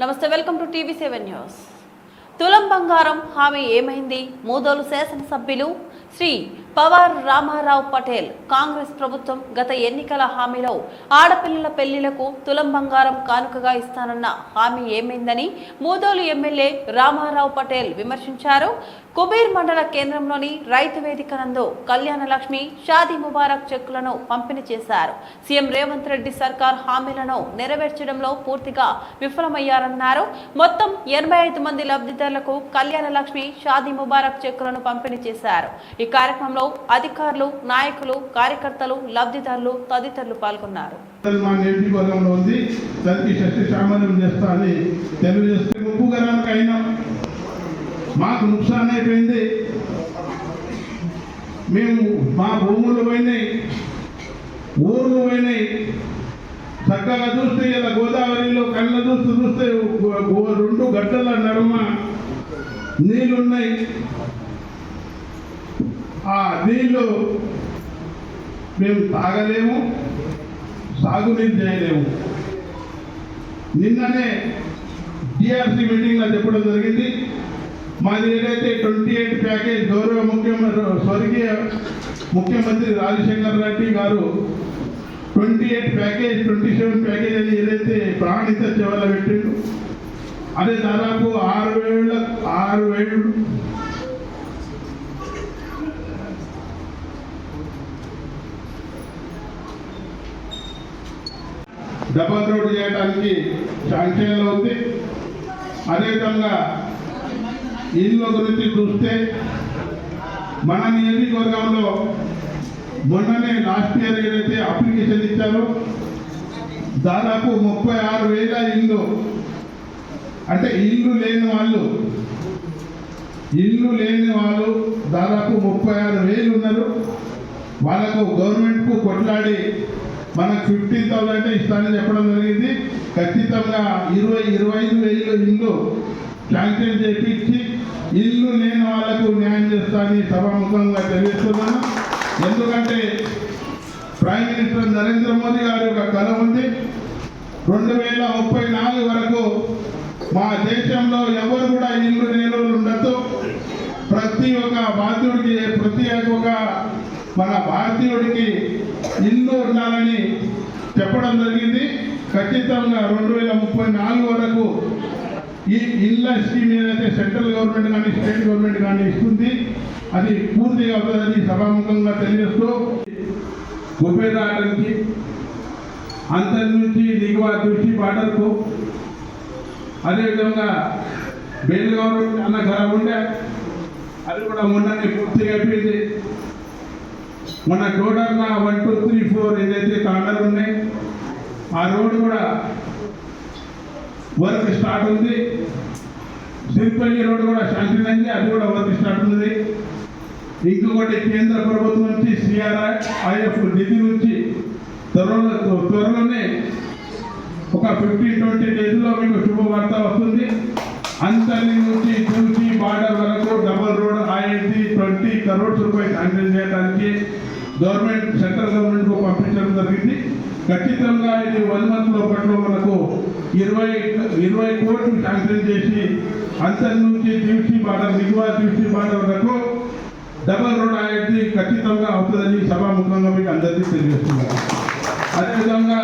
నమస్తే welcome to TV seven news. తులం బంగారం హామీ ఏమైంది? మూదోలు శాసనసభ్యులు శ్రీ పవార్ రామారావు పటేల్ కాంగ్రెస్ ప్రభుత్వం గత ఎన్నికల హామీలో ఆడపిల్లల పెళ్ళిలకు తులం బంగారం కానుకగా ఇస్తానన్న హామీ ఏమైందని మూదోలు ఎమ్మెల్యే రామారావు పటేల్ విమర్శించారు. కుబీర్ మండల కేంద్రంలోని రైతు వేదిక నందు కళ్యాణలక్ష్మి షాదీ ముబారక్ చెక్కులను పంపిణీ చేశారు. సీఎం రేవంత్ రెడ్డి సర్కార్ హామీలను నెరవేర్చడంలో పూర్తిగా విఫలమయ్యారన్నారు. మొత్తం ఎనభై ఐదు మంది లబ్ధిదారులకు కళ్యాణలక్ష్మి షాదీ ముబారక్ చెక్కులను పంపిణీ చేశారు. ఈ కార్యక్రమంలో అధికారులు నాయకులు కార్యకర్తలు లబ్ధిదారులు తదితరులు పాల్గొన్నారు. మా ఉంది. శక్తి అయినా మాకు నుక్సాన్ అయిపోయింది. మేము మా భూములు పోయినాయి ఊర్లు పోయినాయి. చక్కగా చూస్తే ఇలా గోదావరిలో కళ్ళ చూస్తూ చూస్తే రెండు గడ్డల నడుమ నీళ్ళున్నాయి ఆ నీళ్ళు మేము తాగలేము సాగునీరు చేయలేము నిన్ననే డిఆర్సీ మీటింగ్లో చెప్పడం జరిగింది. మాది ఏదైతే ట్వంటీ ఎయిట్ ప్యాకేజ్ గౌరవ ముఖ్యమంత్రి స్వర్గీయ ముఖ్యమంత్రి Rajasekhar Reddy garu twenty eight package twenty seven package అని ఏదైతే ప్రాణిత సేవల పెట్టిండు అదే దాదాపు ఆరు వేల ఆరు వేలు డబల్ రోడ్ చేయడానికి శాంక్షన్లో ఉంది. అదేవిధంగా ఇళ్ళ గురించి చూస్తే మన నియోజకవర్గంలో మొన్ననే లాస్ట్ ఇయర్ ఏదైతే అప్లికేషన్ ఇచ్చారో దాదాపు ముప్పై ఆరు వేల ఇల్లు. అంటే ఇల్లు లేని వాళ్ళు ఇల్లు లేని వాళ్ళు దాదాపు ముప్పై ఆరు వేలు ఉన్నారు. వాళ్ళకు గవర్నమెంట్కు కొట్లాడి మనకు ఫిఫ్టీన్ థౌసండ్ ఇస్తానని చెప్పడం జరిగింది. ఖచ్చితంగా ఇరవై ఇరవై ఐదు వేలు ఇల్లు శాంక్షన్ చేపించి ఇల్లు లేని వాళ్ళకు న్యాయం చేస్తానని సభాముఖంగా తెలియజేస్తున్నాను. ఎందుకంటే ప్రైమ్ మినిస్టర్ నరేంద్ర మోదీ గారి యొక్క కళ ఉంది. రెండు వేల ముప్పై నాలుగు వరకు మా దేశంలో ఎవరు కూడా ఇల్లు లేని ఉండదు ప్రతి ఒక్క బాధ్యుడికి మన భారతీయుడికి ఇల్లు ఉండాలని చెప్పడం జరిగింది. ఖచ్చితంగా రెండు వేల ముప్పై నాలుగు వరకు ఈ ఇళ్ళ స్కీమ్ ఏదైతే సెంట్రల్ గవర్నమెంట్ కానీ స్టేట్ గవర్నమెంట్ కానీ ఇస్తుంది అది పూర్తిగా అవుతుందని సభాముఖంగా తెలియజేస్తూ ఉపయోగానికి అంతర్ నుంచి దిగువ దృష్టి బార్డర్కు అదేవిధంగా బేలుగారు అన్న ఘరం ఉండే అది కూడా మొన్ననే పూర్తిగా అయిపోయింది. మన టోటల్గా వన్ టూ త్రీ ఫోర్ ఏదైతే తాండాలు ఉన్నాయి ఆ రోడ్డు కూడా వర్క్ స్టార్ట్ ఉంది. సిరిపల్లి రోడ్డు కూడా శాంక్షన్ అయింది అది కూడా వర్క్ స్టార్ట్ ఉంది. ఇంకొకటి కేంద్ర ప్రభుత్వం నుంచి సిఆర్ఐ ఐఎఫ్ నిధి నుంచి త్వరలో త్వరలోనే ఒక ఫిఫ్టీన్ ట్వంటీ డేస్లో మీకు శుభవార్త వస్తుంది. అంతరి నుంచి చూసి బార్డర్ వరకు డబల్ రోడ్ ట్వంటీ కరోడ్స్ రూపాయలు శాంక్షన్ చేయడానికి గవర్నమెంట్ సెంట్రల్ గవర్నమెంట్కు పంపించడం జరిగింది. ఖచ్చితంగా ఇది వన్ మంత్ లోపట్లో మనకు ఇరవై ఇరవై కోట్లు శాంక్షన్ చేసి అంతర్ నుంచి దివ్సి బార్డర్ దిగువ దివ్సి బార్డర్ వరకు డబల్ రోడ్ అనేది ఖచ్చితంగా అవుతుందని సభాముఖంగా మీకు అందరికీ తెలియజేస్తున్నారు అదేవిధంగా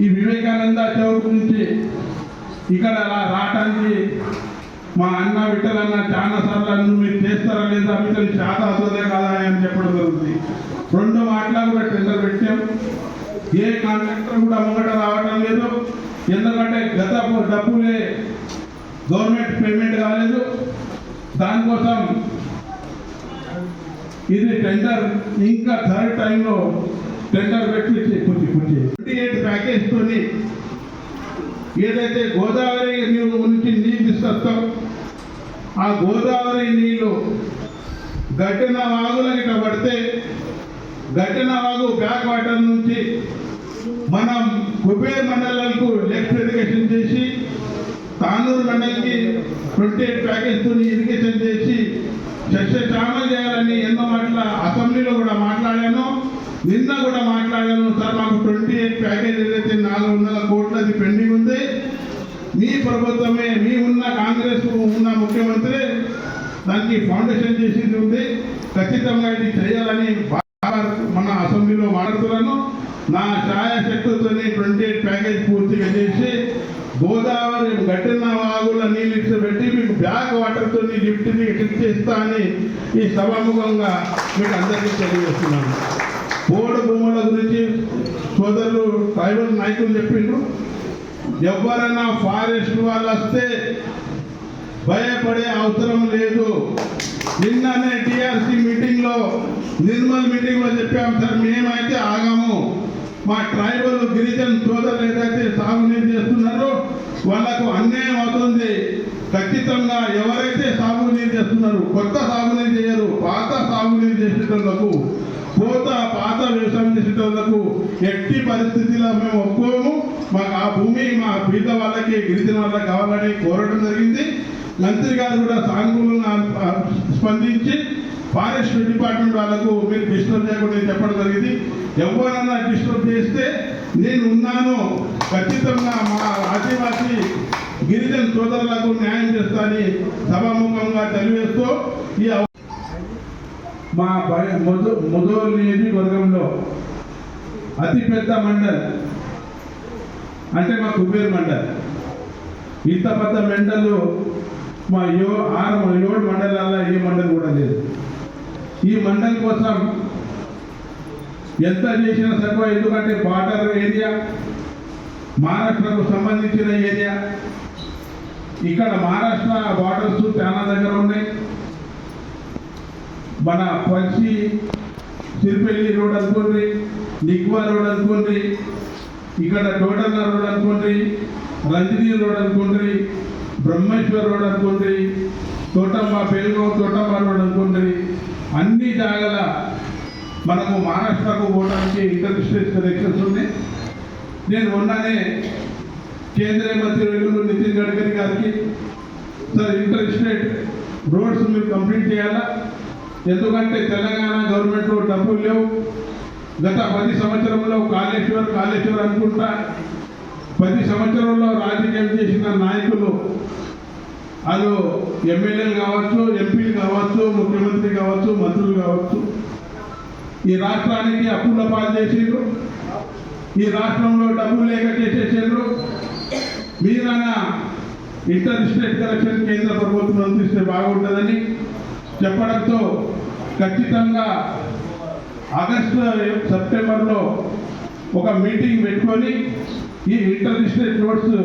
ఈ వివేకానంద చౌక్ నుంచి ఇక్కడ రావటానికి మా అన్న విట్టలన్న చాలా సార్లు అన్ను మీరు చేస్తారా లేదా మీకు చాలా అవుతుందే కదా అని చెప్పడం జరుగుతుంది. రెండు మాటలు కూడా టెండర్ పెట్టాం. ఏ కాంట్రాక్టర్ కూడా ముంగట రావటం లేదు. ఎందుకంటే గత డబ్బులే గవర్నమెంట్ పేమెంట్ కాలేదు. దానికోసం ఇది టెండర్ ఇంకా థర్డ్ టైంలో టెండర్ పెట్టి కూర్చి కూర్చి ట్వంటీ ఎయిట్ ప్యాకేజ్తో ఏదైతే గోదావరి నుంచి నీళ్ళు తీసుకొస్తాం ఆ గోదావరి నీళ్ళు గట్టిన వాగుల ఇట్లా పడితే గట్టిన వాగు బ్యాక్ వాటర్ నుంచి మనం కుబేర్ మండలాలకు లెఫ్ట్ ఇరిగేషన్ చేసి తానూరు మండలికి ట్వంటీ ఎయిట్ ప్యాకేజ్తో ఇరిగేషన్ చేసి సస్యశ్యామం చేయాలని ఎన్నో మాటల అసెంబ్లీలో కూడా మాట్లాడాను నిన్న కూడా మాట్లాడాను. సార్ మాకు ట్వంటీ ఎయిట్ ప్యాకేజ్ ఏదైతే నాలుగు వందల కోట్లది పెండింగ్ ఉంది మీ ప్రభుత్వమే మీ ఉన్న కాంగ్రెస్ ఉన్న ముఖ్యమంత్రి దానికి ఫౌండేషన్ చేసింది ఉంది. ఖచ్చితంగా ఇది చేయాలని మన అసెంబ్లీలో మాట్లాడుతున్నాను నా ఛాయాశక్తితో ట్వంటీ ఎయిట్ ప్యాకేజ్ పూర్తిగా చేసి గోదావరి గట్టిన వాగుల నీళ్ళు పెట్టి మీకు బ్యాక్ వాటర్తో లిఫ్ట్ని లిఫ్ట్ చేస్తా అని ఈ సభాముఖంగా మీకు అందరికీ తెలియజేస్తున్నాను. బోర్డు భూముల గురించి సోదరులు ట్రైబల్ నాయకులు చెప్పిండ్రు. ఎవరైనా ఫారెస్ట్ వాళ్ళు వస్తే భయపడే అవసరం లేదు. నిన్ననే టిఆర్సి మీటింగ్లో నిర్మల్ మీటింగ్లో చెప్పాం సార్ మేమైతే ఆగాము. మా ట్రైబల్ గిరిజన సోదరులు ఏదైతే సాగునీరు చేస్తున్నారో వాళ్ళకు అన్యాయం అవుతుంది. ఖచ్చితంగా ఎవరైతే సాగునీరు చేస్తున్నారు కొత్త సాగునీరు చేయరు పాత సాగునీరు చేసేటోళ్ళకు పోత పాత వ్యవసాయం ఎట్టి పరిస్థితిలో మేము ఒప్పుకోము. మాకు ఆ భూమి మా పీత వాళ్ళకి గిరిజన వాళ్ళకి కావాలని కోరడం జరిగింది. మంత్రి గారు కూడా సానుకూలంగా స్పందించి ఫారెస్ట్ డిపార్ట్మెంట్ వాళ్ళకు మీరు డిస్టర్బ్ చేయకుండా చెప్పడం జరిగింది. ఎవరన్నా డిస్టర్బ్ చేస్తే నేను ఉన్నాను. ఖచ్చితంగా మా ఆదివాసీ గిరిజన సోదరులకు న్యాయం చేస్తానని సభాముఖంగా తెలియజేస్తూ ఈ మా బయ- ముదు నియోజకవర్గంలో అతిపెద్ద మండల్. అంటే మా కుబేర్ మండల్. ఇంత పెద్ద మండలు మా యో ఆరు ఏడు మండలాల్లో ఏ మండలి కూడా లేదు. ఈ మండల్ కోసం ఎంత చేసినా సర్వ ఎందుకంటే బార్డర్ ఏరియా మహారాష్ట్రకు సంబంధించిన ఏరియా. ఇక్కడ మహారాష్ట్ర బార్డర్స్ చాలా దగ్గర ఉన్నాయి. మన పక్షి తిరుపల్లి రోడ్ అనుకోండి నిగ్వా రోడ్ అనుకోండి ఇక్కడ టోటన్న రోడ్ అనుకోండి రంజనీ రోడ్ అనుకోండి బ్రహ్మేశ్వర్ రోడ్ అనుకోండి తోటమ్మ పెరుగాం తోటమ్మ రోడ్ అనుకోండి అన్ని జాగాల మనము మహారాష్ట్రకు పోవడానికి ఇంటర్స్టేట్ కనెక్షన్స్ ఉన్నాయి. నేను మొన్ననే కేంద్రీయ మంత్రి వెలుగురు నితిన్ గడ్కరీ గారికి సార్ ఇంటర్ స్టేట్ రోడ్స్ మీరు కంప్లీట్ చేయాలా? ఎందుకంటే తెలంగాణ గవర్నమెంట్లో డబ్బులు లేవు. గత పది సంవత్సరంలో కాళేశ్వర్ కాళేశ్వర్ అనుకుంటా పది సంవత్సరంలో రాజకీయం చేసిన నాయకులు వాళ్ళు ఎమ్మెల్యేలు కావచ్చు ఎంపీలు కావచ్చు ముఖ్యమంత్రి కావచ్చు మంత్రులు కావచ్చు ఈ రాష్ట్రానికి అప్పుల పాలు చేసిండ్రు. ఈ రాష్ట్రంలో డబ్బులు లేక చేసేసిండ్రు. మీరన్నా ఇంటర్ స్టేట్ కలెక్షన్ కేంద్ర ప్రభుత్వం అందిస్తే బాగుంటుందని చెప్పడంతో ఖచ్చితంగా ఆగస్టు సెప్టెంబర్లో ఒక మీటింగ్ పెట్టుకొని ఈ ఇంటర్ స్టేట్ రోడ్స్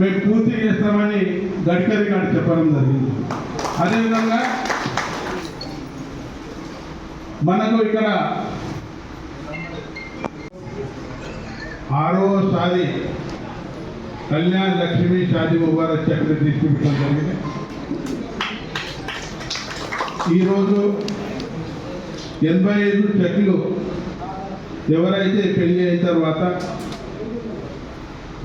మేము పూర్తి చేస్తామని గడ్కరీ గారు చెప్పడం జరిగింది. అదేవిధంగా మనకు ఇక్కడ ఆరోసారి కళ్యాణ్ లక్ష్మీ షాదీ ముబారక్ చెక్లు డిస్ట్రిబ్యూషన్ జరిగింది. ఈరోజు ఎనభై ఐదు చెక్లు ఎవరైతే పెళ్ళి అయిన తర్వాత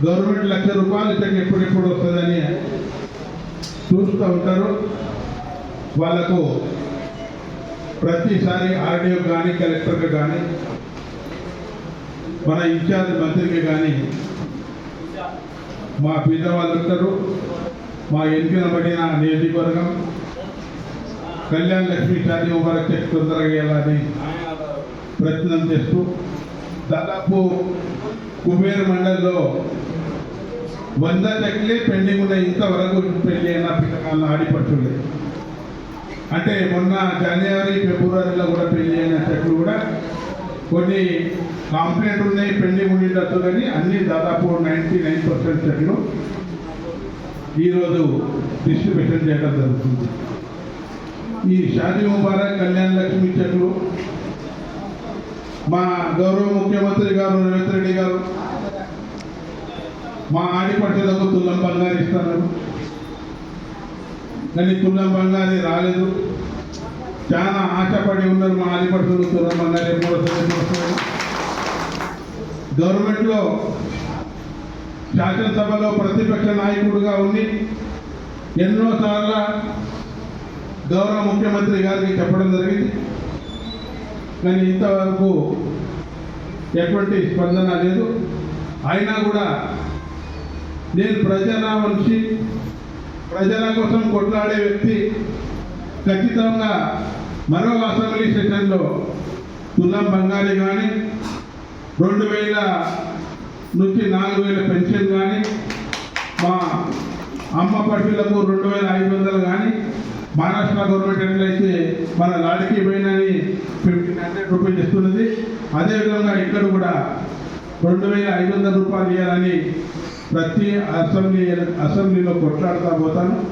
గవర్నమెంట్ లక్ష రూపాయలు చెక్ ఎప్పుడెప్పుడు వస్తుందని చూస్తూ ఉంటారు. వాళ్ళకు ప్రతిసారి ఆర్డీఓ కానీ కలెక్టర్కి కానీ మన ఇన్ఛార్జ్ మంత్రికి కానీ మా పేదవాళ్ళు ఉంటారు. మా ఎన్నికబడిన నియోజకవర్గం కళ్యాణ్ లక్ష్మీ షాదీ చెక్ తొందరగా వేయాలని ప్రయత్నం చేస్తూ దాదాపు కుబేర్ మండల్లో వంద చెక్లే పెండింగ్ ఉన్నాయి. ఇంతవరకు పెళ్ళి అయిన పిల్లకాలను ఆడిపట్టులే అంటే మొన్న జనవరి ఫిబ్రవరిలో కూడా పెళ్ళి అయిన చెట్లు కూడా కొన్ని కాంప్లైంట్ ఉన్నాయి పెండింగ్ ఉండేటట్టు కానీ అన్ని దాదాపు నైంటీ నైన్ పర్సెంట్ చెట్లు ఈరోజు డిస్ట్రిబ్యూషన్ చేయడం జరుగుతుంది. ఈ షాదీ ముబారక్ కళ్యాణ్ లక్ష్మి చెట్లు మా గౌరవ ముఖ్యమంత్రి గారు రేవంత్ రెడ్డి గారు మా ఆడిపట్టులకు తుల్లం బంగారు ఇస్తున్నారు కానీ తుల్లం బంగారు రాలేదు. చాలా ఆశపడి ఉన్నారు మా ఆడిపట్టులు తుల్లం బంగారు ఎప్పుడు గవర్నమెంట్లో శాసనసభలో ప్రతిపక్ష నాయకుడుగా ఉండి ఎన్నోసార్లు గౌరవ ముఖ్యమంత్రి గారికి చెప్పడం జరిగింది. కానీ ఇంతవరకు ఎటువంటి స్పందన లేదు. అయినా కూడా నేను ప్రజల మనిషి ప్రజల కోసం కొట్లాడే వ్యక్తి ఖచ్చితంగా మరో అసెంబ్లీ సెషన్లో తులం బంగారి కానీ రెండు వేల నుంచి నాలుగు వేల పెన్షన్ కానీ మా అమ్మ పట్టులకు రెండు వేల ఐదు వందలు కానీ మహారాష్ట్ర గవర్నమెంట్ ఎట్లయితే మన లాడికి పోయినని ఫిఫ్టీన్ హండ్రెడ్ రూపీస్ ఇస్తున్నది అదేవిధంగా ఇక్కడ కూడా రెండు వేల ఐదు వందల రూపాయలు ఇవ్వాలని ప్రతి అసెంబ్లీ అసెంబ్లీలో కొట్లాడుతూ పోతాను.